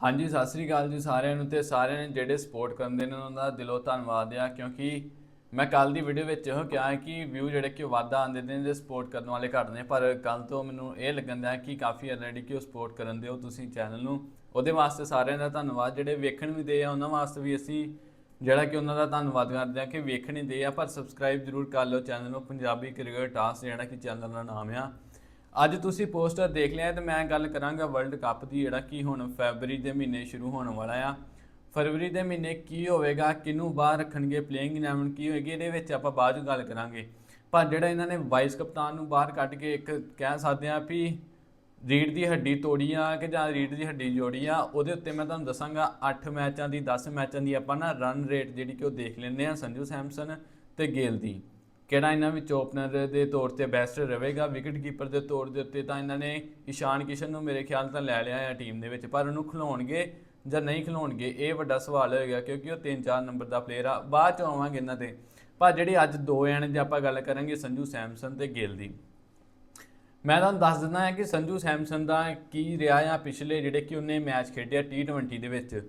ਹਾਂਜੀ, ਸਤਿ ਸ੍ਰੀ ਅਕਾਲ ਜੀ ਸਾਰਿਆਂ ਨੂੰ ਤੇ ਸਾਰਿਆਂ ਨੇ ਜਿਹੜੇ ਸਪੋਰਟ ਕਰਦੇ ਨੇ ਉਹਨਾਂ ਦਾ ਦਿਲੋਂ ਧੰਨਵਾਦ ਆ, ਕਿਉਂਕਿ ਮੈਂ ਕੱਲ ਦੀ ਵੀਡੀਓ ਵਿੱਚ ਇਹੋ ਕਿਹਾ ਕਿ ਵਿਊ ਜਿਹੜੇ ਕਿ ਉਹ ਵਾਧਾ ਆਉਂਦੇ ਨੇ ਤੇ ਸਪੋਰਟ ਕਰਨ ਵਾਲੇ ਘੱਟ ਨੇ, ਪਰ ਕੱਲ ਤੋਂ ਮੈਨੂੰ ਇਹ ਲੱਗਣ ਦਾ ਕਿ ਕਾਫੀ ਆਲਰੇਡੀ ਕਿ ਉਹ ਸਪੋਰਟ ਕਰਨ ਦੇ ਹੋ ਤੁਸੀਂ ਚੈਨਲ ਨੂੰ। ਉਹਦੇ ਵਾਸਤੇ ਸਾਰਿਆਂ ਦਾ ਧੰਨਵਾਦ, ਜਿਹੜੇ ਵੇਖਣ ਵੀ ਦੇ ਆ, ਉਹਨਾਂ ਵਾਸਤੇ ਵੀ ਅਸੀਂ ਜਿਹੜਾ ਕਿ ਉਹਨਾਂ ਦਾ ਧੰਨਵਾਦ ਕਰਦੇ ਆ ਕਿ ਵੇਖਣ ਹੀ ਦੇ ਆ, ਪਰ ਸਬਸਕ੍ਰਾਈਬ ਜ਼ਰੂਰ ਕਰ ਲਓ ਚੈਨਲ ਨੂੰ, ਪੰਜਾਬੀ ਕ੍ਰਿਕਟ ਟਾਸ ਜਿਹੜਾ ਕਿ ਚੈਨਲ ਦਾ ਨਾਮ ਆ। ਅੱਜ ਤੁਸੀਂ ਪੋਸਟਰ ਦੇਖ ਲਿਆ ਤੇ ਮੈਂ ਗੱਲ ਕਰਾਂਗਾ ਵਰਲਡ ਕੱਪ ਦੀ, ਜਿਹੜਾ ਕਿ ਹੁਣ ਫੈਬਰੀ ਦੇ ਮਹੀਨੇ ਸ਼ੁਰੂ ਹੋਣ ਵਾਲਾ ਆ। ਫਰਵਰੀ ਦੇ ਮਹੀਨੇ ਕੀ ਹੋਵੇਗਾ, ਕਿਹਨੂੰ ਬਾਹਰ ਰੱਖਣਗੇ ਪਲੇਇੰਗ 11 ਕੀ ਹੋਏਗੀ, ਇਹਦੇ ਵਿੱਚ ਆਪਾਂ ਬਾਅਦ 'ਚ ਗੱਲ ਕਰਾਂਗੇ। ਪਰ ਜਿਹੜਾ ਇਹਨਾਂ ਨੇ ਵਾਈਸ ਕਪਤਾਨ ਨੂੰ ਬਾਹਰ ਕੱਢ ਕੇ ਇੱਕ ਕਹਿ ਸਕਦੇ ਆ ਵੀ ਰੀੜ ਦੀ ਹੱਡੀ ਤੋੜੀ ਆ ਕਿ ਜਾਂ ਰੀੜ ਦੀ ਹੱਡੀ ਜੋੜੀ ਆ ਉਹਦੇ ਉੱਤੇ ਮੈਂ ਤੁਹਾਨੂੰ ਦੱਸਾਂਗਾ 8 ਮੈਚਾਂ ਦੀ 10 ਮੈਚਾਂ ਦੀ ਆਪਾਂ ਨਾ ਰਨ ਰੇਟ ਜਿਹੜੀ ਕਿ ਉਹ ਦੇਖ ਲੈਂਦੇ ਆ ਸੰਜੂ ਸੈਮਸਨ ਤੇ ਗੇਲ ਦੀ। ਕਿਹੜਾ ਇਹਨਾਂ ਵਿੱਚ ਓਪਨਰ ਦੇ ਤੌਰ ਤੇ ਬੈਸਟ ਰਹੇਗਾ? ਵਿਕਟ ਕੀਪਰ ਦੇ ਤੌਰ ਦੇ ਉੱਤੇ ਤਾਂ ਇਹਨਾਂ ਨੇ ਇਸ਼ਾਨ ਕਿਸ਼ਨ ਨੂੰ ਮੇਰੇ ਖਿਆਲ ਤਾਂ ਲੈ ਲਿਆ ਆ ਟੀਮ ਦੇ ਵਿੱਚ, ਪਰ ਉਹਨੂੰ ਖਿਲਾਉਣਗੇ ਜਾਂ ਨਹੀਂ ਖਿਲਾਉਣਗੇ, ਇਹ ਵੱਡਾ ਸਵਾਲ ਹੋਏਗਾ ਕਿਉਂਕਿ ਉਹ 3-4 ਨੰਬਰ ਦਾ ਪਲੇਅਰ ਆ, ਬਾਅਦ ਚ ਆਵਾਂਗੇ ਇਹਨਾਂ ਤੇ। ਪਰ ਜਿਹੜੇ ਅੱਜ ਦੋ ਐਣ ਜੇ ਆਪਾਂ ਗੱਲ ਕਰਾਂਗੇ ਸੰਜੂ ਸੈਮਸਨ ਤੇ ਗਿੱਲ ਦੀ। ਮੈਂ ਤੁਹਾਨੂੰ ਦੱਸ ਦਿੰਦਾ ਹਾਂ ਕਿ ਸੰਜੂ ਸੈਮਸਨ ਦਾ ਕੀ ਰਿਹਾ ਆ ਪਿਛਲੇ ਜਿਹੜੇ ਕਿ ਉਹਨੇ ਮੈਚ ਖੇਡਿਆ T20 ਦੇ ਵਿੱਚ।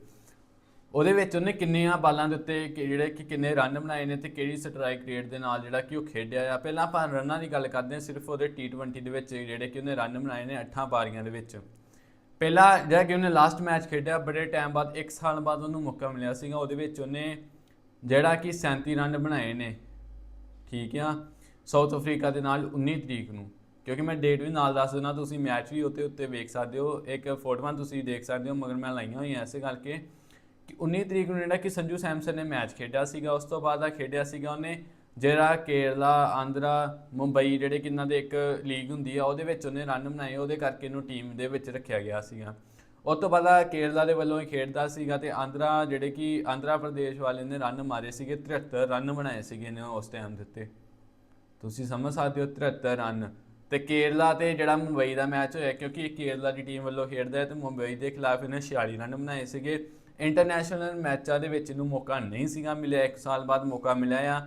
ਉਹਦੇ ਵਿੱਚ ਉਹਨੇ ਕਿੰਨੀਆਂ ਬਾਲਾਂ ਦੇ ਉੱਤੇ ਕਿ ਜਿਹੜੇ ਕਿ ਕਿੰਨੇ ਰਨ ਬਣਾਏ ਨੇ ਤੇ ਕਿਹੜੀ ਸਟ੍ਰਾਈਕ ਰੇਟ ਦੇ ਨਾਲ ਜਿਹੜਾ ਕਿ ਉਹ ਖੇਡਿਆ ਆ। ਪਹਿਲਾਂ ਆਪਾਂ ਰਨਾਂ ਦੀ ਗੱਲ ਕਰਦੇ ਹਾਂ, ਸਿਰਫ ਉਹਦੇ T20 ਦੇ ਵਿੱਚ ਜਿਹੜੇ ਕਿ ਉਹਨੇ ਰਨ ਬਣਾਏ ਨੇ 8 ਪਾਰੀਆਂ ਦੇ ਵਿੱਚ। ਪਹਿਲਾ ਜਿਹੜਾ ਕਿ ਉਹਨੇ ਲਾਸਟ ਮੈਚ ਖੇਡਿਆ, ਬੜੇ ਟਾਈਮ ਬਾਅਦ 1 ਸਾਲ ਬਾਅਦ ਉਹਨੂੰ ਮੌਕਾ ਮਿਲਿਆ ਸੀਗਾ। ਉਹਦੇ ਵਿੱਚ ਉਹਨੇ ਜਿਹੜਾ ਕਿ 37 ਰਨ ਬਣਾਏ ਨੇ, ਠੀਕ ਆ ਸਾਊਥ ਅਫਰੀਕਾ ਦੇ ਨਾਲ 19 ਤਰੀਕ ਨੂੰ। ਕਿਉਂਕਿ ਮੈਂ ਡੇਟ ਵੀ ਨਾਲ ਦੱਸ ਦਿੰਦਾ, ਤੁਸੀਂ ਮੈਚ ਵੀ ਉੱਤੇ ਉੱਤੇ ਵੇਖ ਸਕਦੇ ਹੋ। ਇੱਕ ਫੋਟੋਆਂ ਤੁਸੀਂ ਦੇਖ ਸਕਦੇ ਹੋ, ਮਗਰ ਮੈਂ ਲਾਈਆਂ ਹੋਈਆਂ ਐਸੇ ਕਰਕੇ। ਕਿ 19 ਤਰੀਕ ਨੂੰ ਜਿਹੜਾ ਕਿ ਸੰਜੂ ਸੈਮਸਨ ਨੇ ਮੈਚ ਖੇਡਿਆ ਸੀਗਾ, ਉਸ ਤੋਂ ਬਾਅਦ ਆ ਖੇਡਿਆ ਸੀਗਾ ਉਹਨੇ ਜਿਹੜਾ ਕੇਰਲਾ, ਆਂਧਰਾ, ਮੁੰਬਈ ਜਿਹੜੇ ਕਿੰਨਾ ਦੇ ਇੱਕ ਲੀਗ ਹੁੰਦੀ ਆ, ਉਹਦੇ ਵਿੱਚ ਉਹਨੇ ਰਨ ਬਣਾਏ, ਉਹਦੇ ਕਰਕੇ ਇਹਨੂੰ ਟੀਮ ਦੇ ਵਿੱਚ ਰੱਖਿਆ ਗਿਆ ਸੀਗਾ। ਉਸ ਤੋਂ ਬਾਅਦ ਕੇਰਲਾ ਦੇ ਵੱਲੋਂ ਹੀ ਖੇਡਦਾ ਸੀਗਾ ਤੇ ਆਂਧਰਾ ਜਿਹੜੇ ਕਿ ਆਂਧਰਾ ਪ੍ਰਦੇਸ਼ ਵਾਲੇ ਨੇ ਰਨ ਮਾਰੇ ਸੀਗੇ 73 ਰਨ ਬਣਾਏ ਸੀਗੇ ਨੇ ਉਸ ਟਾਈਮ ਦੇ ਉੱਤੇ। ਤੁਸੀਂ ਸਮਝ ਸਕਦੇ ਹੋ 73 ਰਨ ਤੇ ਕੇਰਲਾ ਤੇ ਜਿਹੜਾ ਮੁੰਬਈ ਦਾ ਮੈਚ ਹੋਇਆ, ਕਿਉਂਕਿ ਇਹ ਕੇਰਲਾ ਦੀ ਟੀਮ ਵੱਲੋਂ ਖੇਡਦਾ ਹੈ ਤੇ ਮੁੰਬਈ ਦੇ ਖਿਲਾਫ ਇਹਨੇ 46 ਰਨ ਬਣਾਏ ਸੀਗੇ। ਇੰਟਰਨੈਸ਼ਨਲ ਮੈਚਾਂ ਦੇ ਵਿੱਚ ਇਹਨੂੰ ਮੌਕਾ ਨਹੀਂ ਸੀਗਾ ਮਿਲਿਆ 1 ਸਾਲ ਬਾਅਦ ਮੌਕਾ ਮਿਲਿਆ ਆ।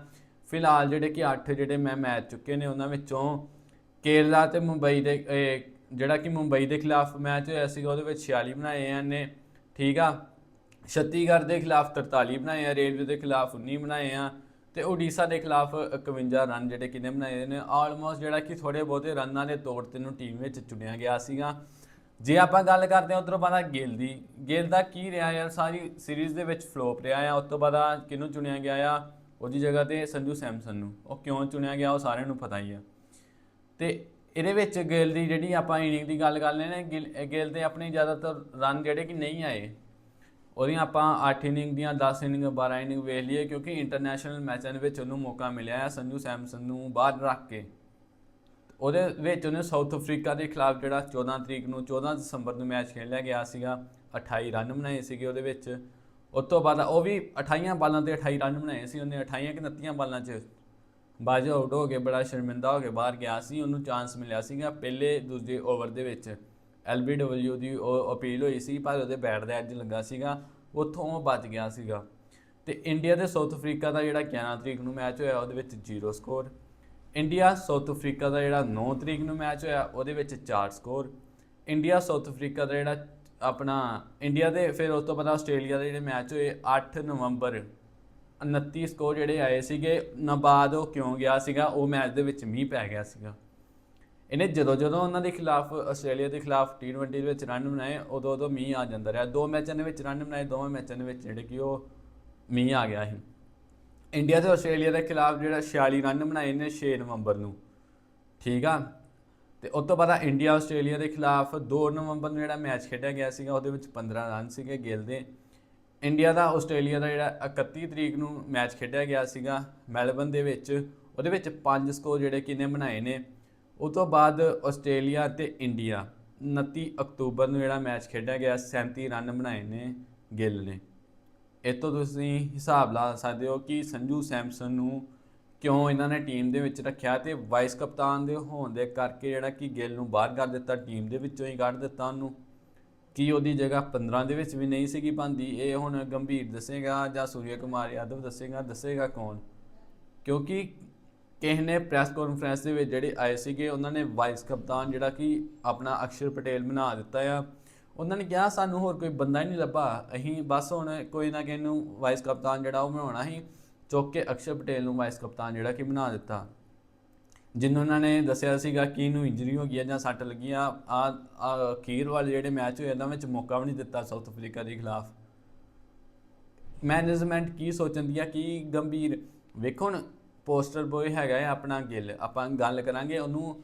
ਫਿਲਹਾਲ ਜਿਹੜੇ ਕਿ 8 ਜਿਹੜੇ ਮੈਂ ਮੈਚ ਚੁੱਕੇ ਨੇ, ਉਹਨਾਂ ਵਿੱਚੋਂ ਕੇਰਲਾ ਤੇ ਮੁੰਬਈ ਦੇ ਜਿਹੜਾ ਕਿ ਮੁੰਬਈ ਦੇ ਖਿਲਾਫ ਮੈਚ ਹੋਇਆ ਸੀਗਾ, ਉਹਦੇ ਵਿੱਚ 46 ਬਣਾਏ ਆ ਨੇ ਠੀਕ ਆ? ਛੱਤੀਗੜ੍ਹ ਦੇ ਖਿਲਾਫ 43 ਬਣਾਏ ਆ, ਰੇਲਵੇ ਦੇ ਖਿਲਾਫ 19 ਬਣਾਏ ਆ ਤੇ ਓਡੀਸ਼ਾ ਦੇ ਖਿਲਾਫ 51 ਰਨ ਜਿਹੜੇ ਕਿਨੇ ਬਣਾਏ ਨੇ ਆਲਮੋਸਟ ਜਿਹੜਾ ਕਿ ਥੋੜੇ ਬਹੁਤੇ ਰਨਾਂ ਦੇ ਤੌਰ ਤੇ ਨੂੰ ਟੀਮ ਵਿੱਚ ਚੁਣਿਆ ਗਿਆ ਸੀਗਾ। ਜੇ ਆਪਾਂ ਗੱਲ ਕਰਦੇ ਹਾਂ, ਉਧਰੋਂ ਬਾਅਦ ਗਿੱਲ ਦੀ, ਗਿੱਲ ਦਾ ਕੀ ਰਿਹਾ ਯਾਰ? ਸਾਰੀ ਸੀਰੀਜ਼ ਦੇ ਵਿੱਚ ਫਲੋਪ ਰਿਹਾ ਆ। ਉਸ ਤੋਂ ਬਾਅਦ ਕਿਹਨੂੰ ਚੁਣਿਆ ਗਿਆ ਆ? ਉਹਦੀ ਜਗ੍ਹਾ ਤੇ ਸੰਜੂ ਸੈਮਸਨ ਨੂੰ। ਉਹ ਕਿਉਂ ਚੁਣਿਆ ਗਿਆ, ਉਹ ਸਾਰਿਆਂ ਨੂੰ ਪਤਾ ਹੀ ਆ। ਤੇ ਇਹਦੇ ਵਿੱਚ ਗਿੱਲ ਦੀ ਜਿਹੜੀ ਆਪਾਂ ਇਨਿੰਗ ਦੀ ਗੱਲ ਕਰ ਲੈਣੇ ਗਿੱਲ ਗਿੱਲ ਦੇ ਆਪਣੇ ਜ਼ਿਆਦਾਤਰ ਰਨ ਜਿਹੜੇ ਕਿ ਨਹੀਂ ਆਏ, ਉਹਦੀਆਂ ਆਪਾਂ 8 ਇਨਿੰਗ ਦੀਆਂ 10 ਇਨਿੰਗ 12 ਇਨਿੰਗ ਵੇਖ ਲਈਏ, ਕਿਉਂਕਿ ਇੰਟਰਨੈਸ਼ਨਲ ਮੈਚਾਂ ਦੇ ਵਿੱਚ ਉਹਨੂੰ ਮੌਕਾ ਮਿਲਿਆ ਆ ਸੰਜੂ ਸੈਮਸਨ ਨੂੰ ਬਾਹਰ ਰੱਖ ਕੇ। ਉਹਦੇ ਵਿੱਚ ਉਹਨੇ ਸਾਊਥ ਅਫਰੀਕਾ ਦੇ ਖਿਲਾਫ ਜਿਹੜਾ 14 ਤਰੀਕ ਨੂੰ 14 ਦਸੰਬਰ ਨੂੰ ਮੈਚ ਖੇਡਿਆ ਗਿਆ ਸੀਗਾ। 28 ਰਨ ਬਣਾਏ ਸੀਗੇ ਉਹਦੇ ਵਿੱਚ। ਉਸ ਤੋਂ ਬਾਅਦ ਉਹ ਵੀ 28 ਬਾਲਾਂ ਤੇ 28 ਰਨ ਬਣਾਏ ਸੀ। ਉਹਨੇ 28 ਕਿ 29 ਬਾਲਾਂ 'ਚ ਬਾਜ ਆਊਟ ਹੋ ਕੇ, ਬੜਾ ਸ਼ਰਮਿੰਦਾ ਹੋ ਕੇ ਬਾਹਰ ਗਿਆ ਸੀ। ਉਹਨੂੰ ਚਾਂਸ ਮਿਲਿਆ ਸੀਗਾ ਪਹਿਲੇ ਦੂਜੇ ਓਵਰ ਦੇ ਵਿੱਚ। ਐਲਬੀਡਬਲਯੂ ਦੀ ਉਹ ਅਪੀਲ ਹੋਈ ਸੀ, ਪਰ ਉਹਦੇ ਬੈਟ ਦਾ ਐਜ ਲੱਗਾ ਸੀਗਾ। ਉੱਥੋਂ ਉਹ ਬਚ ਗਿਆ ਸੀਗਾ। ਤੇ ਇੰਡੀਆ ਤੇ ਸਾਊਥ ਅਫਰੀਕਾ ਦਾ ਜਿਹੜਾ 11 ਤਰੀਕ ਨੂੰ ਮੈਚ ਹੋਇਆ, ਉਹਦੇ ਵਿੱਚ zero score India South Africa ਦਾ ਜਿਹੜਾ 9 ਤਰੀਕ ਨੂੰ ਮੈਚ ਹੋਇਆ, ਉਹਦੇ ਵਿੱਚ 4 ਸਕੋਰ ਇੰਡੀਆ ਸਾਊਥ ਅਫਰੀਕਾ ਦਾ ਜਿਹੜਾ ਆਪਣਾ ਇੰਡੀਆ ਦੇ ਫਿਰ ਉਸ ਤੋਂ ਬਾਅਦ ਆਸਟ੍ਰੇਲੀਆ ਦੇ ਜਿਹੜੇ ਮੈਚ ਹੋਏ 8 ਨਵੰਬਰ 29 ਸਕੋਰ ਜਿਹੜੇ ਆਏ ਸੀਗੇ, ਨਾ ਬਾਅਦ ਉਹ ਕਿਉਂ ਗਿਆ ਸੀਗਾ, ਉਹ ਮੈਚ ਦੇ ਵਿੱਚ ਮੀਂਹ ਪੈ ਗਿਆ ਸੀਗਾ। ਇਹਨੇ ਜਦੋਂ ਜਦੋਂ ਉਹਨਾਂ ਦੇ ਖਿਲਾਫ ਆਸਟ੍ਰੇਲੀਆ ਦੇ ਖਿਲਾਫ T20 ਦੇ ਵਿੱਚ ਰਨ ਬਣਾਏ, ਉਦੋਂ ਉਦੋਂ ਮੀਂਹ ਆ ਜਾਂਦਾ ਰਿਹਾ। ਦੋ ਮੈਚਾਂ ਦੇ ਵਿੱਚ ਰਨ ਬਣਾਏ, ਦੋਵੇਂ ਮੈਚਾਂ ਦੇ ਵਿੱਚ ਜਿਹੜੇ ਕਿ ਉਹ ਮੀਂਹ ਆ ਗਿਆ ਸੀ। ਇੰਡੀਆ ਤੇ ਆਸਟ੍ਰੇਲੀਆ ਦੇ ਖਿਲਾਫ ਜਿਹੜਾ 46 ਰਨ ਬਣਾਏ ਨੇ 6 ਨਵੰਬਰ ਨੂੰ, ਠੀਕ ਆ? ਤੇ ਉਸ ਤੋਂ ਬਾਅਦ ਇੰਡੀਆ ਆਸਟ੍ਰੇਲੀਆ ਦੇ ਖਿਲਾਫ 2 ਨਵੰਬਰ ਨੂੰ ਜਿਹੜਾ ਮੈਚ ਖੇਡਿਆ ਗਿਆ ਸੀਗਾ, ਉਹਦੇ ਵਿੱਚ 15 ਰਨ ਸੀਗੇ ਗਿੱਲ ਦੇ ਇੰਡੀਆ ਦਾ ਆਸਟ੍ਰੇਲੀਆ ਦਾ ਜਿਹੜਾ 31 ਤਰੀਕ ਨੂੰ ਮੈਚ ਖੇਡਿਆ ਗਿਆ ਸੀਗਾ ਮੈਲਬਨ ਦੇ ਵਿੱਚ, ਉਹਦੇ ਵਿੱਚ 5 ਸਕੋਰ ਜਿਹੜੇ ਕਿਨੇ ਬਣਾਏ ਨੇ? ਉਸ ਤੋਂ ਬਾਅਦ ਆਸਟ੍ਰੇਲੀਆ ਤੇ ਇੰਡੀਆ 29 ਅਕਤੂਬਰ ਨੂੰ ਜਿਹੜਾ ਮੈਚ ਖੇਡਿਆ ਗਿਆ 37 ਰਨ ਬਣਾਏ ਨੇ ਗਿੱਲ ਨੇ। ਇਹ ਤੋਂ ਤੁਸੀਂ ਹਿਸਾਬ ਲਾ ਸਕਦੇ ਹੋ ਕਿ ਸੰਜੂ ਸੈਮਸਨ ਨੂੰ ਕਿਉਂ ਇਹਨਾਂ ਨੇ ਟੀਮ ਦੇ ਵਿੱਚ ਰੱਖਿਆ ਤੇ ਵਾਈਸ ਕਪਤਾਨ ਦੇ ਹੋਣ ਦੇ ਕਰਕੇ ਜਿਹੜਾ ਕਿ ਗਿੱਲ ਨੂੰ ਬਾਹਰ ਕਰ ਦਿੱਤਾ, ਟੀਮ ਦੇ ਵਿੱਚੋਂ ਹੀ ਕੱਢ ਦਿੱਤਾ ਉਹਨੂੰ। ਕੀ ਉਹਦੀ ਜਗ੍ਹਾ 15 ਦੇ ਵਿੱਚ ਵੀ ਨਹੀਂ ਸੀਗੀ ਬੰਦੀ ਇਹ ਹੁਣ ਗੰਭੀਰ ਦੱਸੇਗਾ ਜਾਂ ਸੂਰਿਆ ਕੁਮਾਰ ਯਾਦਵ ਦੱਸੇਗਾ ਦੱਸੇਗਾ ਕੌਣ? ਕਿਉਂਕਿ ਕਿਸ ਨੇ ਪ੍ਰੈਸ ਕਾਨਫਰੰਸ ਦੇ ਵਿੱਚ ਜਿਹੜੇ ਆਏ ਸੀਗੇ, ਉਹਨਾਂ ਨੇ ਵਾਈਸ ਕਪਤਾਨ ਜਿਹੜਾ ਕਿ ਆਪਣਾ ਅਕਸ਼ਰ ਪਟੇਲ ਬਣਾ ਦਿੱਤਾ ਆ। ਉਹਨਾਂ ਨੇ ਕਿਹਾ, ਸਾਨੂੰ ਹੋਰ ਕੋਈ ਬੰਦਾ ਹੀ ਨਹੀਂ ਲੱਭਾ। ਅਸੀਂ ਬਸ ਹੁਣ ਕੋਈ ਨਾ ਕਿਸੇ ਨੂੰ ਵਾਈਸ ਕਪਤਾਨ ਜਿਹੜਾ ਉਹ ਬਣਾਉਣਾ ਸੀ। ਚੁੱਕ ਕੇ ਅਕਸ਼ਰ ਪਟੇਲ ਨੂੰ ਵਾਈਸ ਕਪਤਾਨ ਜਿਹੜਾ ਕਿ ਬਣਾ ਦਿੱਤਾ। ਜਿੰਨੂੰ ਉਹਨਾਂ ਨੇ ਦੱਸਿਆ ਸੀਗਾ ਕਿ ਇਹਨੂੰ ਇੰਜਰੀ ਹੋ ਗਈ ਹੈ ਜਾਂ ਸੱਟ ਲੱਗੀ ਆ ਆ ਅਖੀਰ ਵਾਲੇ ਜਿਹੜੇ ਮੈਚ ਹੋਏ ਇਹਨਾਂ ਵਿੱਚ ਮੌਕਾ ਵੀ ਨਹੀਂ ਦਿੱਤਾ ਸਾਊਥ ਅਫਰੀਕਾ ਦੇ ਖਿਲਾਫ। ਮੈਨੇਜਮੈਂਟ ਕੀ ਸੋਚਦੀ ਆ ਕਿ ਗੰਭੀਰ। ਵੇਖੋ ਹੁਣ ਪੋਸਟਰ ਬੋਏ ਹੈਗਾ ਹੈ ਆਪਣਾ ਗਿੱਲ। ਆਪਾਂ ਗੱਲ ਕਰਾਂਗੇ ਉਹਨੂੰ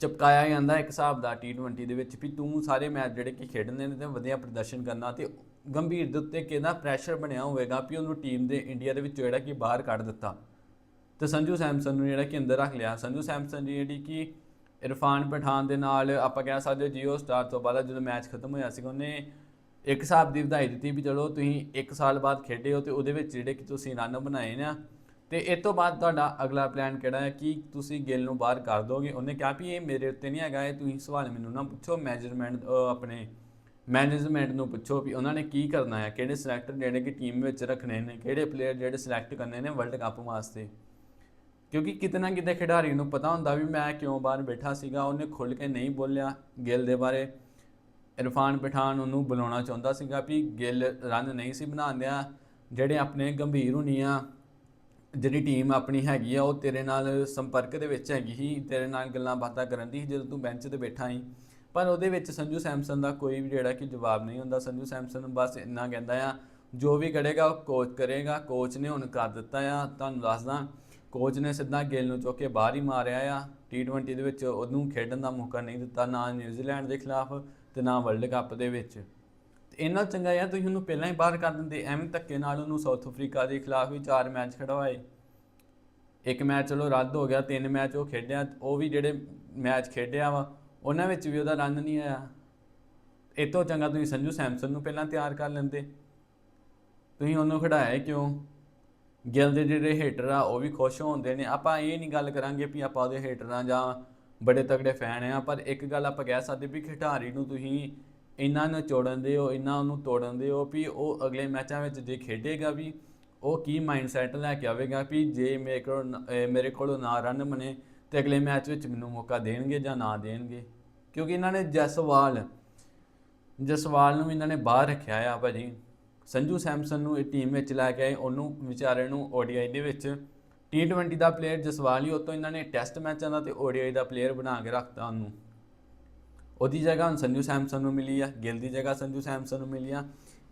ਚਪਕਾਇਆ ਜਾਂਦਾ ਇੱਕ ਹਿਸਾਬ ਦਾ T20 ਦੇ ਵਿੱਚ ਵੀ ਤੂੰ ਸਾਰੇ ਮੈਚ ਜਿਹੜੇ ਕਿ ਖੇਡਣੇ ਨੇ ਤੇ ਵਧੀਆ ਪ੍ਰਦਰਸ਼ਨ ਕਰਨਾ ਤੇ ਗੰਭੀਰ ਦੇ ਉੱਤੇ ਕਿਹਦਾ ਪ੍ਰੈਸ਼ਰ ਬਣਿਆ ਹੋਵੇਗਾ ਵੀ ਉਹਨੂੰ ਟੀਮ ਦੇ ਇੰਡੀਆ ਦੇ ਵਿੱਚ ਜਿਹੜਾ ਕਿ ਬਾਹਰ ਕੱਢ ਦਿੱਤਾ। ਤੇ ਸੰਜੂ ਸੈਮਸਨ ਨੂੰ ਜਿਹੜਾ ਕਿ ਅੰਦਰ ਰੱਖ ਲਿਆ। ਸੰਜੂ ਸੈਮਸਨ ਦੀ ਜਿਹੜੀ ਕਿ ਇਰਫਾਨ ਪਠਾਨ ਦੇ ਨਾਲ ਆਪਾਂ ਕਹਿ ਸਕਦੇ ਜੀਓ ਸਟਾਰ ਤੋਂ ਬਾਅਦ ਜਦੋਂ ਮੈਚ ਖਤਮ ਹੋਇਆ ਸੀ ਉਹਨੇ ਇੱਕ ਹਿਸਾਬ ਦੀ ਵਧਾਈ ਦਿੱਤੀ ਵੀ ਚਲੋ ਤੁਸੀਂ 1 ਸਾਲ ਬਾਅਦ ਖੇਡੇ ਹੋ ਤੇ ਉਹਦੇ ਵਿੱਚ ਜਿਹੜੇ ਕਿ ਤੁਸੀਂ ਰਨ ਬਣਾਏ ਨਾ ਤੇ ਇਸ ਤੋਂ ਬਾਅਦ ਤੁਹਾਡਾ ਅਗਲਾ ਪਲਾਨ ਕਿਹੜਾ ਹੈ? ਕਿ ਤੁਸੀਂ ਗਿੱਲ ਨੂੰ ਬਾਹਰ ਕਰ ਦੋਗੇ? ਉਹਨੇ ਕਿਹਾ ਵੀ ਇਹ ਮੇਰੇ ਉੱਤੇ ਨਹੀਂ ਹੈਗਾ, ਇਹ ਤੁਸੀਂ ਸਵਾਲ ਮੈਨੂੰ ਨਾ ਪੁੱਛੋ। ਮੈਨੇਜਮੈਂਟ ਆਪਣੇ ਮੈਨੇਜਮੈਂਟ ਨੂੰ ਪੁੱਛੋ ਵੀ ਉਹਨਾਂ ਨੇ ਕੀ ਕਰਨਾ ਹੈ, ਕਿਹੜੇ ਸਿਲੈਕਟਰ ਜਿਹੜੇ ਕਿ ਟੀਮ ਵਿੱਚ ਰੱਖਣੇ ਨੇ, ਕਿਹੜੇ ਪਲੇਅਰ ਜਿਹੜੇ ਸਿਲੈਕਟ ਕਰਨੇ ਨੇ ਵਰਲਡ ਕੱਪ ਵਾਸਤੇ। ਕਿਉਂਕਿ ਕਿਤੇ ਨਾ ਕਿਤੇ ਖਿਡਾਰੀ ਨੂੰ ਪਤਾ ਹੁੰਦਾ ਵੀ ਮੈਂ ਕਿਉਂ ਬਾਹਰ ਬੈਠਾ ਸੀਗਾ, ਉਹਨੇ ਖੁੱਲ ਕੇ ਨਹੀਂ ਬੋਲਿਆ ਗਿੱਲ ਦੇ ਬਾਰੇ। ਇਰਫਾਨ ਪਠਾਨ ਉਹਨੂੰ ਬੁਲਾਉਣਾ ਚਾਹੁੰਦਾ ਸੀਗਾ ਵੀ ਗਿੱਲ ਰਨ ਨਹੀਂ ਸੀ ਬਣਾਉਂਦਿਆ, ਜਿਹੜੇ ਆਪਣੇ ਗੰਭੀਰ ਹੁਣੀਆਂ ਜਿਹੜੀ ਟੀਮ ਆਪਣੀ ਹੈਗੀ ਆ, ਉਹ ਤੇਰੇ ਨਾਲ ਸੰਪਰਕ ਦੇ ਵਿੱਚ ਹੈਗੀ ਸੀ, ਤੇਰੇ ਨਾਲ ਗੱਲਾਂ ਬਾਤਾਂ ਕਰਨ ਦੀ ਸੀ, ਜਦੋਂ ਤੂੰ ਬੈਂਚ ਤੇ ਬੈਠਾ ਸੀ। ਪਰ ਉਹਦੇ ਵਿੱਚ ਸੰਜੂ ਸੈਮਸਨ ਦਾ ਕੋਈ ਵੀ ਜਿਹੜਾ ਕਿ ਜਵਾਬ ਨਹੀਂ ਹੁੰਦਾ। ਸੰਜੂ ਸੈਮਸਨ ਬਸ ਇੰਨਾ ਕਹਿੰਦਾ ਆ, ਜੋ ਵੀ ਕਰੇਗਾ, ਉਹ ਕੋਚ ਕਰੇਗਾ। ਕੋਚ ਨੇ ਹੁਣ ਕਰ ਦਿੱਤਾ ਆ, ਤੁਹਾਨੂੰ ਦੱਸਦਾ। ਕੋਚ ਨੇ ਸਿੱਧਾ ਗਿੱਲ ਨੂੰ ਚੁੱਕ ਕੇ ਬਾਹਰ ਹੀ ਮਾਰਿਆ ਆ। T20 ਦੇ ਵਿੱਚ ਉਹਨੂੰ ਖੇਡਣ ਦਾ ਮੌਕਾ ਨਹੀਂ ਦਿੱਤਾ, ਨਾ ਨਿਊਜ਼ੀਲੈਂਡ ਦੇ ਖਿਲਾਫ ਤੇ ਨਾ ਵਰਲਡ ਕੱਪ ਦੇ ਵਿੱਚ। ਤੇ ਇਹਨਾਂ ਚੰਗਾ ਯਾਰ, ਤੁਸੀਂ ਉਹਨੂੰ ਪਹਿਲਾਂ ਹੀ ਬਾਹਰ ਕਰ ਦਿੰਦੇ, ਐਵੇਂ ਧੱਕੇ ਨਾਲ ਉਹਨੂੰ ਸਾਊਥ ਅਫਰੀਕਾ ਦੇ ਖਿਲਾਫ ਵੀ ਚਾਰ ਮੈਚ ਖੜਵਾਏ ਇੱਕ ਮੈਚ ਚਲੋ ਰੱਦ ਹੋ ਗਿਆ, ਤਿੰਨ ਮੈਚ ਉਹ ਖੇਡਿਆ, ਉਹ ਵੀ ਜਿਹੜੇ ਮੈਚ ਖੇਡਿਆ ਵਾ, ਉਹਨਾਂ ਵਿੱਚ ਵੀ ਉਹਦਾ ਰਨ ਨਹੀਂ ਆਇਆ। ਇਹ ਤੋਂ ਚੰਗਾ ਤੁਸੀਂ ਸੰਜੂ ਸੈਮਸਨ ਨੂੰ ਪਹਿਲਾਂ ਤਿਆਰ ਕਰ ਲੈਂਦੇ। ਤੁਸੀਂ ਉਹਨੂੰ ਖੜਾਇਆ ਕਿਉਂ? ਗਿੱਲ ਦੇ ਜਿਹੜੇ ਹੇਟਰ ਆ, ਉਹ ਵੀ ਖੁਸ਼ ਹੁੰਦੇ ਨੇ। ਆਪਾਂ ਇਹ ਨਹੀਂ ਗੱਲ ਕਰਾਂਗੇ ਵੀ ਆਪਾਂ ਉਹਦੇ ਹੇਟਰਾਂ ਜਾਂ ਬੜੇ ਤਗੜੇ ਫੈਨ ਆ, ਪਰ ਇੱਕ ਗੱਲ ਆਪਾਂ ਕਹਿ ਸਕਦੇ ਵੀ ਖਿਡਾਰੀ ਨੂੰ ਤੁਸੀਂ ਇੰਨਾ ਨੂੰ ਚੋੜਨ ਹੋ ਇੰਨਾ ਉਹਨੂੰ ਤੋੜਨ ਹੋ ਵੀ ਉਹ ਅਗਲੇ ਮੈਚਾਂ ਵਿੱਚ ਜੇ ਖੇਡੇਗਾ ਵੀ, ਉਹ ਕੀ ਮਾਈਂਡਸੈਟ ਲੈ ਕੇ ਆਵੇਗਾ ਵੀ ਜੇ ਮੇਰੇ ਕੋਲ ਮੇਰੇ ਕੋਲ ਨਾ ਰਨ ਬਣੇ ਤੇ ਅਗਲੇ ਮੈਚ ਵਿੱਚ ਮੈਨੂੰ ਮੌਕਾ ਦੇਣਗੇ ਜਾਂ ਨਾ ਦੇਣਗੇ? ਕਿਉਂਕਿ ਇਹਨਾਂ ਨੇ ਜਸਵਾਲ ਜਸਵਾਲ ਨੂੰ ਇਹਨਾਂ ਨੇ ਬਾਹਰ ਰੱਖਿਆ ਆ ਭਾਜੀ। ਸੰਜੂ ਸੈਮਸਨ ਨੂੰ ਇਹ ਟੀਮ ਵਿੱਚ ਲੈ ਕੇ ਆਏ, ਉਹਨੂੰ ਵਿਚਾਰੇ ਨੂੰ ODI ਦੇ ਵਿੱਚ। T20 ਦਾ ਪਲੇਅਰ ਜਸਵਾਲ ਹੀ, ਉਹ ਤੋਂ ਇਹਨਾਂ ਨੇ ਟੈਸਟ ਮੈਚਾਂ ਦਾ ਤੇ ODI ਦਾ ਪਲੇਅਰ ਬਣਾ ਕੇ ਰੱਖਤਾ ਉਹਨੂੰ। ਉਹਦੀ ਜਗ੍ਹਾ ਹੁਣ ਸੰਜੂ ਸੈਮਸਨ ਨੂੰ ਮਿਲੀ ਆ, ਗਿੱਲ ਦੀ ਜਗ੍ਹਾ ਸੰਜੂ ਸੈਮਸਨ ਨੂੰ ਮਿਲੀ ਆ।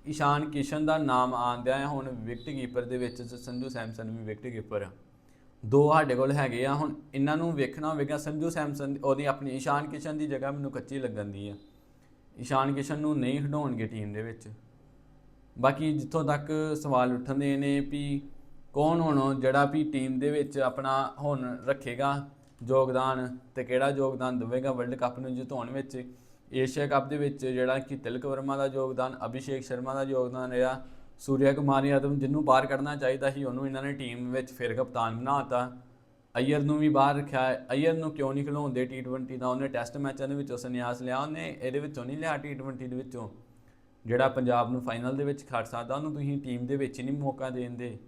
ਈਸ਼ਾਨ ਕਿਸ਼ਨ ਦਾ ਨਾਮ ਆਂਦਿਆ ਹੈ ਹੁਣ ਵਿਕਟ ਕੀਪਰ ਦੇ ਵਿੱਚ ਤੇ ਸੰਜੂ ਸੈਮਸਨ ਵੀ ਵਿਕਟ ਕੀਪਰ ਆ। ਦੋ ਸਾਡੇ ਕੋਲ ਹੈਗੇ ਆ, ਹੁਣ ਇਹਨਾਂ ਨੂੰ ਵੇਖਣਾ ਹੋਵੇਗਾ, ਸੰਜੂ ਸੈਮਸਨ ਉਹਦੀ ਆਪਣੀ ਈਸ਼ਾਨ ਕਿਸ਼ਨ ਦੀ ਜਗ੍ਹਾ ਮੈਨੂੰ ਕੱਚੀ ਲੱਗਣ ਦੀ ਆ। ਈਸ਼ਾਨ ਕਿਸ਼ਨ ਨੂੰ ਨਹੀਂ ਹਟਾਉਣਗੇ ਟੀਮ ਦੇ ਵਿੱਚ। ਬਾਕੀ ਜਿੱਥੋਂ ਤੱਕ ਸਵਾਲ ਉੱਠਦੇ ਨੇ ਵੀ ਕੌਣ ਹੁਣ ਜਿਹੜਾ ਵੀ ਟੀਮ ਦੇ ਵਿੱਚ ਆਪਣਾ ਹੁਣ ਰੱਖੇਗਾ ਯੋਗਦਾਨ ਤੇ ਕਿਹੜਾ ਯੋਗਦਾਨ ਦੇਵੇਗਾ ਵਰਲਡ ਕੱਪ ਨੂੰ ਜਿਤਾਉਣ ਵਿੱਚ? ਏਸ਼ੀਆ ਕੱਪ ਦੇ ਵਿੱਚ ਜਿਹੜਾ ਕਿ ਤਿਲਕ ਵਰਮਾ ਦਾ ਯੋਗਦਾਨ, ਅਭਿਸ਼ੇਕ ਸ਼ਰਮਾ ਦਾ ਯੋਗਦਾਨ ਰਿਹਾ ਸੂਰਿਆ ਕੁਮਾਰ ਯਾਦਵ ਜਿਹਨੂੰ ਬਾਹਰ ਕੱਢਣਾ ਚਾਹੀਦਾ ਸੀ, ਉਹਨੂੰ ਇਹਨਾਂ ਨੇ ਟੀਮ ਵਿੱਚ ਫਿਰ ਕਪਤਾਨ ਬਣਾਤਾ ਅਯਰ ਨੂੰ ਵੀ ਬਾਹਰ ਰੱਖਿਆ ਅਯਰ ਨੂੰ ਕਿਉਂ ਨਹੀਂ ਖਿਲਾਉਂਦੇ T20 ਦਾ? ਉਹਨੇ ਟੈਸਟ ਮੈਚਾਂ ਦੇ ਵਿੱਚੋਂ ਸੰਨਿਆਸ ਲਿਆ, ਉਹਨੇ ਇਹਦੇ ਵਿੱਚੋਂ ਨਹੀਂ ਲਿਆ T20 ਦੇ ਵਿੱਚੋਂ। ਜਿਹੜਾ ਪੰਜਾਬ ਨੂੰ ਫਾਈਨਲ ਦੇ ਵਿੱਚ ਖੜ ਸਕਦਾ, ਉਹਨੂੰ ਤੁਸੀਂ ਟੀਮ ਦੇ ਵਿੱਚ ਹੀ ਨਹੀਂ ਮੌਕਾ ਦੇਂਦੇ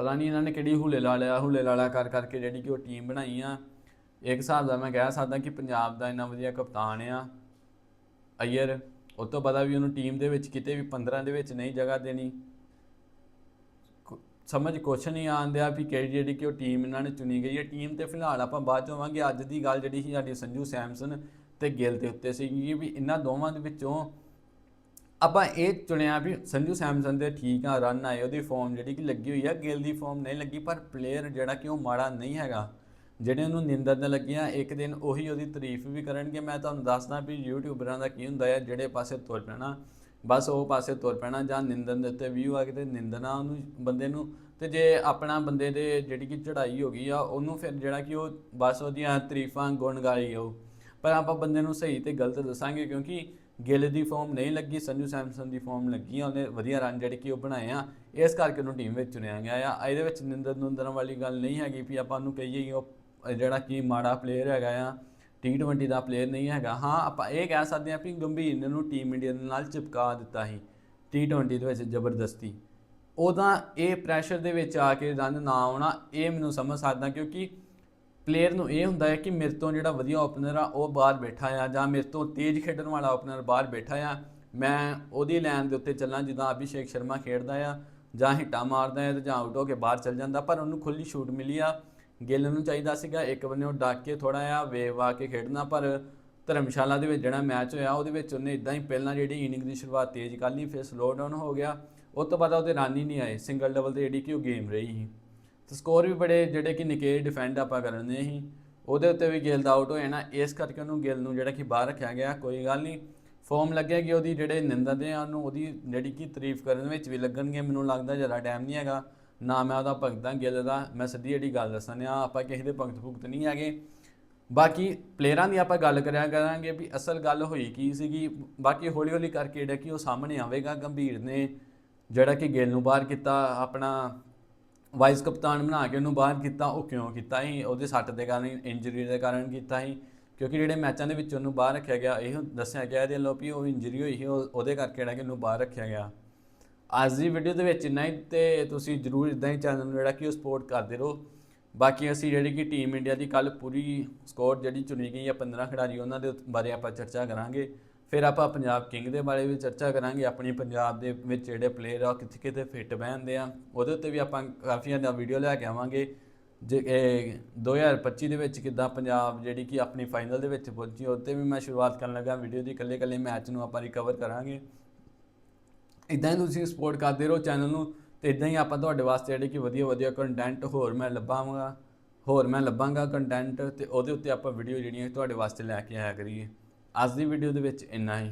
ਪਤਾ ਨਹੀਂ ਇਹਨਾਂ ਨੇ ਕਿਹੜੀ ਹੁਲੇ ਲਾ ਲਿਆ, ਹੁਲੇ ਲਾਲਾ ਕਰ ਕਰਕੇ ਜਿਹੜੀ ਕਿ ਉਹ ਟੀਮ ਬਣਾਈ ਆ। ਇੱਕ ਹਿਸਾਬ ਦਾ ਮੈਂ ਕਹਿ ਸਕਦਾ ਕਿ ਪੰਜਾਬ ਦਾ ਇੰਨਾ ਵਧੀਆ ਕਪਤਾਨ ਆ। ਅਯਰ ਉਹ ਤੋਂ ਪਤਾ ਵੀ ਉਹਨੂੰ ਟੀਮ ਦੇ ਵਿੱਚ ਕਿਤੇ ਵੀ 15 ਦੇ ਵਿੱਚ ਨਹੀਂ ਜਗ੍ਹਾ ਦੇਣੀ। ਸਮਝ ਕੁਛ ਨਹੀਂ ਆਂਦਿਆ ਵੀ ਕਿਹੜੀ ਜਿਹੜੀ ਕਿ ਉਹ ਟੀਮ ਇਹਨਾਂ ਨੇ ਚੁਣੀ ਗਈ ਹੈ ਟੀਮ ਤੇ ਫਿਲਹਾਲ ਆਪਾਂ ਬਾਅਦ ਚ ਆਵਾਂਗੇ। ਅੱਜ ਦੀ ਗੱਲ ਜਿਹੜੀ ਸੀ ਸਾਡੀ ਸੰਜੂ ਸੈਮਸਨ ਤੇ ਗਿੱਲ ਦੇ ਉੱਤੇ ਸੀ ਕਿ ਵੀ ਇਹਨਾਂ ਦੋਵਾਂ ਦੇ ਵਿੱਚੋਂ ਆਪਾਂ ਇਹ ਚੁਣਿਆ ਵੀ ਸੰਜੂ ਸੈਮਸਨ ਦੇ ਠੀਕ ਆ ਰਨ ਆਏ, ਉਹਦੀ ਫਾਰਮ ਜਿਹੜੀ ਕਿ ਲੱਗੀ ਹੋਈ ਆ, ਗਿੱਲ ਦੀ ਫਾਰਮ ਨਹੀਂ ਲੱਗੀ, ਪਰ ਪਲੇਅਰ ਜਿਹੜਾ ਕਿ ਉਹ ਮਾੜਾ ਨਹੀਂ ਹੈਗਾ। ਜਿਹੜੇ ਉਹਨੂੰ ਨਿੰਦਰ ਨੇ ਲੱਗੀਆਂ, ਇੱਕ ਦਿਨ ਉਹੀ ਉਹਦੀ ਤਾਰੀਫ ਵੀ ਕਰਨਗੇ। ਮੈਂ ਤੁਹਾਨੂੰ ਦੱਸਦਾ ਵੀ ਯੂਟਿਊਬਰਾਂ ਦਾ ਕੀ ਹੁੰਦਾ ਹੈ ਜਿਹੜੇ ਪਾਸੇ ਤੁਰ ਪੈਣਾ, ਬਸ ਉਹ ਪਾਸੇ ਤੁਰ ਪੈਣਾ ਜਾਂ ਨਿੰਦਨ ਦੇ ਉੱਤੇ ਵਿਊ ਆ ਕੇ ਤੇ ਨਿੰਦਣਾ ਉਹਨੂੰ ਬੰਦੇ ਨੂੰ, ਤੇ ਜੇ ਆਪਣਾ ਬੰਦੇ ਦੇ ਜਿਹੜੀ ਕਿ ਚੜ੍ਹਾਈ ਹੋ ਗਈ ਆ, ਉਹਨੂੰ ਫਿਰ ਜਿਹੜਾ ਕਿ ਉਹ ਬਸ ਉਹਦੀਆਂ ਤਾਰੀਫਾਂ ਗੁਣ ਗਾਈ ਉਹ। ਪਰ ਆਪਾਂ ਬੰਦੇ ਨੂੰ ਸਹੀ ਤੇ ਗਲਤ ਦੱਸਾਂਗੇ, ਕਿਉਂਕਿ ਗਿੱਲ ਦੀ ਫਾਰਮ ਨਹੀਂ ਲੱਗੀ, ਸੰਜੂ ਸੈਮਸਨ ਦੀ ਫਾਰਮ ਲੱਗੀ ਆ ਉਹਨੇ ਵਧੀਆ ਰਨ ਜਿਹੜੇ ਕਿ ਉਹ ਬਣਾਏ ਆ। ਇਸ ਕਰਕੇ ਉਹਨੂੰ ਟੀਮ ਵਿੱਚ ਚੁਣਿਆ ਗਿਆ ਆ। ਇਹਦੇ ਵਿੱਚ ਨਿੰਦਰ ਨੁੰਦਰਾਂ ਵਾਲੀ ਗੱਲ ਨਹੀਂ ਹੈਗੀ ਵੀ ਆਪਾਂ ਉਹਨੂੰ ਕਹੀਏ ਕਿ ਉਹ ਜਿਹੜਾ ਕਿ ਮਾੜਾ ਪਲੇਅਰ ਹੈਗਾ ਆ T20 ਦਾ ਪਲੇਅਰ ਨਹੀਂ ਹੈਗਾ। ਹਾਂ, ਆਪਾਂ ਇਹ ਕਹਿ ਸਕਦੇ ਹਾਂ ਵੀ ਗੰਭੀਰ ਨੇ ਉਹਨੂੰ ਟੀਮ ਇੰਡੀਆ ਦੇ ਨਾਲ ਚਿਪਕਾ ਦਿੱਤਾ ਸੀ T20 ਦੇ ਵਿੱਚ ਜ਼ਬਰਦਸਤੀ। ਉਹਦਾ ਇਹ ਪ੍ਰੈਸ਼ਰ ਦੇ ਵਿੱਚ ਆ ਕੇ ਰਨ ਨਾ ਆਉਣਾ, ਇਹ ਮੈਨੂੰ ਸਮਝ ਸਕਦਾ ਕਿਉਂਕਿ ਪਲੇਅਰ ਨੂੰ ਇਹ ਹੁੰਦਾ ਹੈ ਕਿ ਮੇਰੇ ਤੋਂ ਜਿਹੜਾ ਵਧੀਆ ਓਪਨਰ ਆ, ਉਹ ਬਾਹਰ ਬੈਠਾ ਆ ਜਾਂ ਮੇਰੇ ਤੋਂ ਤੇਜ਼ ਖੇਡਣ ਵਾਲਾ ਓਪਨਰ ਬਾਹਰ ਬੈਠਾ ਆ, ਮੈਂ ਉਹਦੀ ਲਾਈਨ ਦੇ ਉੱਤੇ ਚੱਲਾਂ ਜਿੱਦਾਂ ਅਭਿਸ਼ੇਕ ਸ਼ਰਮਾ ਖੇਡਦਾ ਆ ਜਾਂ ਹਿੱਟਾ ਮਾਰਦਾ ਹੈ ਤੇ ਜਾਂ ਆਊਟ ਹੋ ਕੇ ਬਾਹਰ ਚੱਲ ਜਾਂਦਾ, ਪਰ ਉਹਨੂੰ ਖੁੱਲੀ ਸ਼ੂਟ ਮਿਲੀ ਆ, ਗਿੱਲ ਨੂੰ ਚਾਹੀਦਾ ਸੀਗਾ, ਇੱਕ ਬੰਨੇ ਉਹ ਡੱਕ ਕੇ ਥੋੜਾ ਜਿਹਾ ਵੇਵ ਆ ਕੇ ਖੇਡਣਾ, ਪਰ ਧਰਮਸ਼ਾਲਾ ਦੇ ਵਿੱਚ ਜਿਹੜਾ ਮੈਚ ਹੋਇਆ, ਉਹਦੇ ਵਿੱਚ ਉਹਨੇ ਇਦਾਂ ਹੀ ਪਹਿਲਾਂ ਜਿਹੜੀ ਇਨਿੰਗ ਦੀ ਸ਼ੁਰੂਆਤ ਤੇਜ਼ ਕਰ ਲਈ, ਫਿਰ ਸਲੋ ਡਾਊਨ ਹੋ ਗਿਆ ਉਸ ਤੋਂ ਬਾਅਦ ਉਹਦੇ ਰਨ ਹੀ ਨਹੀਂ ਆਏ ਸਿੰਗਲ ਡਬਲ ਤੇ ਜਿਹੜੀ ਕਿ ਉਹ ਗੇਮ ਰਹੀ ਸੀ। ਤੇ ਸਕੋਰ ਵੀ ਬੜੇ ਜਿਹੜੇ ਕਿ ਨਿਕੇ ਡਿਫੈਂਡ ਆਪਾਂ ਕਰਨੇ ਸੀ। ਉਹਦੇ ਉੱਤੇ ਵੀ ਗਿੱਲ ਦਾ ਆਊਟ ਹੋ ਜਾਣਾ ਇਸ ਕਰਕੇ ਉਹਨੂੰ ਗਿੱਲ ਨੂੰ ਜਿਹੜਾ ਕਿ ਬਾਹਰ ਰੱਖਿਆ ਗਿਆ, ਕੋਈ ਗੱਲ ਨਹੀਂ। ਫਾਰਮ ਲੱਗਿਆ ਕਿ ਉਹਦੀ ਜਿਹੜੇ ਨਿੰਦਦੇ ਆ, ਉਹਨੂੰ ਉਹਦੀ ਜਿਹੜੀ ਕਿ ਤਾਰੀਫ ਕਰਨ ਵਿੱਚ ਵੀ ਲੱਗਣਗੇ, ਮੈਨੂੰ ਲੱਗਦਾ ਜ਼ਿਆਦਾ ਟਾਈਮ ਨਹੀਂ ਹੈਗਾ। ਨਾ ਮੈਂ ਉਹਦਾ ਭਗਤਾਂ ਗਿੱਲ ਦਾ, ਮੈਂ ਸਿੱਧੀ ਜਿਹੜੀ ਗੱਲ ਦੱਸਣ ਆ ਆਪਾਂ ਕਿਸੇ ਦੇ ਭਗਤ ਭੁਗਤ ਨਹੀਂ ਹੈਗੇ। ਬਾਕੀ ਪਲੇਅਰਾਂ ਦੀ ਆਪਾਂ ਗੱਲ ਕਰਿਆ ਕਰਾਂਗੇ ਵੀ ਅਸਲ ਗੱਲ ਹੋਈ ਕੀ ਸੀਗੀ, ਬਾਕੀ ਹੌਲੀ ਹੌਲੀ ਕਰਕੇ ਜਿਹੜਾ ਕਿ ਉਹ ਸਾਹਮਣੇ ਆਵੇਗਾ ਗੰਭੀਰ ਨੇ, ਜਿਹੜਾ ਕਿ ਗਿੱਲ ਨੂੰ ਬਾਹਰ ਕੀਤਾ ਆਪਣਾ ਵਾਈਸ ਕਪਤਾਨ ਬਣਾ ਕੇ ਉਹਨੂੰ ਬਾਹਰ ਕੀਤਾ, ਉਹ ਕਿਉਂ ਕੀਤਾ ਸੀ? ਉਹਦੇ ਸੱਟ ਦੇ ਕਾਰਨ ਇੰਜਰੀ ਦੇ ਕਾਰਨ ਕੀਤਾ ਸੀ। ਕਿਉਂਕਿ ਜਿਹੜੇ ਮੈਚਾਂ ਦੇ ਵਿੱਚ ਉਹਨੂੰ ਬਾਹਰ ਰੱਖਿਆ ਗਿਆ, ਇਹ ਦੱਸਿਆ ਗਿਆ ਇਹਦੇ ਵੱਲੋਂ ਵੀ ਉਹ ਇੰਜਰੀ ਹੋਈ ਸੀ, ਉਹ- ਉਹਦੇ ਕਰਕੇ ਜਿਹੜਾ ਕਿ ਉਹਨੂੰ ਬਾਹਰ ਰੱਖਿਆ ਗਿਆ। ਅੱਜ ਦੀ ਵੀਡੀਓ ਦੇ ਵਿੱਚ ਇੰਨਾ ਹੀ, ਤੇ ਤੁਸੀਂ ਜਰੂਰ ਇਦਾਂ ਹੀ ਚੈਨਲ ਨੂੰ ਜਿਹੜਾ ਕਿ ਉਹ ਸਪੋਰਟ ਕਰਦੇ ਰਹੋ। ਬਾਕੀ ਅਸੀਂ ਜਿਹੜੀ ਕਿ ਟੀਮ ਇੰਡੀਆ ਦੀ ਕੱਲ ਪੂਰੀ ਸਕੋਰ ਜਿਹੜੀ ਚੁਣੀ ਗਈ ਹੈ 15 ਖਿਡਾਰੀ, ਉਹਨਾਂ ਦੇ ਬਾਰੇ ਆਪਾਂ ਚਰਚਾ ਕਰਾਂਗੇ। ਫਿਰ ਆਪਾਂ ਪੰਜਾਬ ਕਿੰਗ ਦੇ ਬਾਰੇ ਵੀ ਚਰਚਾ ਕਰਾਂਗੇ, ਆਪਣੀ ਪੰਜਾਬ ਦੇ ਵਿੱਚ ਜਿਹੜੇ ਪਲੇਅਰ ਆ, ਉਹ ਕਿੱਥੇ ਕਿੱਥੇ ਫਿੱਟ ਬਹਿੰਦੇ ਆ, ਉਹਦੇ ਉੱਤੇ ਵੀ ਆਪਾਂ ਕਾਫੀ ਜ਼ਿਆਦਾ ਵੀਡੀਓ ਲੈ ਕੇ ਆਵਾਂਗੇ। ਜੇ ਇਹ 2025 ਦੇ ਵਿੱਚ ਕਿੱਦਾਂ ਪੰਜਾਬ ਜਿਹੜੀ ਕਿ ਆਪਣੀ ਫਾਈਨਲ ਦੇ ਵਿੱਚ ਪਹੁੰਚੀ, ਉਹਤੇ ਵੀ ਮੈਂ ਸ਼ੁਰੂਆਤ ਕਰਨ ਲੱਗਾ ਵੀਡੀਓ ਦੀ ਇਕੱਲੇ ਇਕੱਲੇ ਮੈਚ ਨੂੰ ਆਪਾਂ ਰਿਕਵਰ ਕਰਾਂਗੇ। ਇਦਾਂ ਹੀ ਤੁਸੀਂ ਸਪੋਰਟ ਕਰਦੇ ਰਹੋ ਚੈਨਲ ਨੂੰ, ਤੇ ਇਦਾਂ ਹੀ ਆਪਾਂ ਤੁਹਾਡੇ ਵਾਸਤੇ ਜਿਹੜੇ ਕਿ ਵਧੀਆ ਵਧੀਆ ਕੰਟੈਂਟ ਹੋਰ ਮੈਂ ਲੱਭਾਂਗਾ, ਹੋਰ ਮੈਂ ਲੱਭਾਂਗਾ ਕੰਟੈਂਟ ਤੇ ਉਹਦੇ ਉੱਤੇ ਆਪਾਂ ਵੀਡੀਓ ਜਿਹੜੀਆਂ ਤੁਹਾਡੇ ਵਾਸਤੇ ਲੈ ਕੇ ਆਇਆ ਕਰੀਏ। ਅੱਜ ਦੀ ਵੀਡੀਓ ਦੇ ਵਿੱਚ ਇੰਨਾ ਹੀ।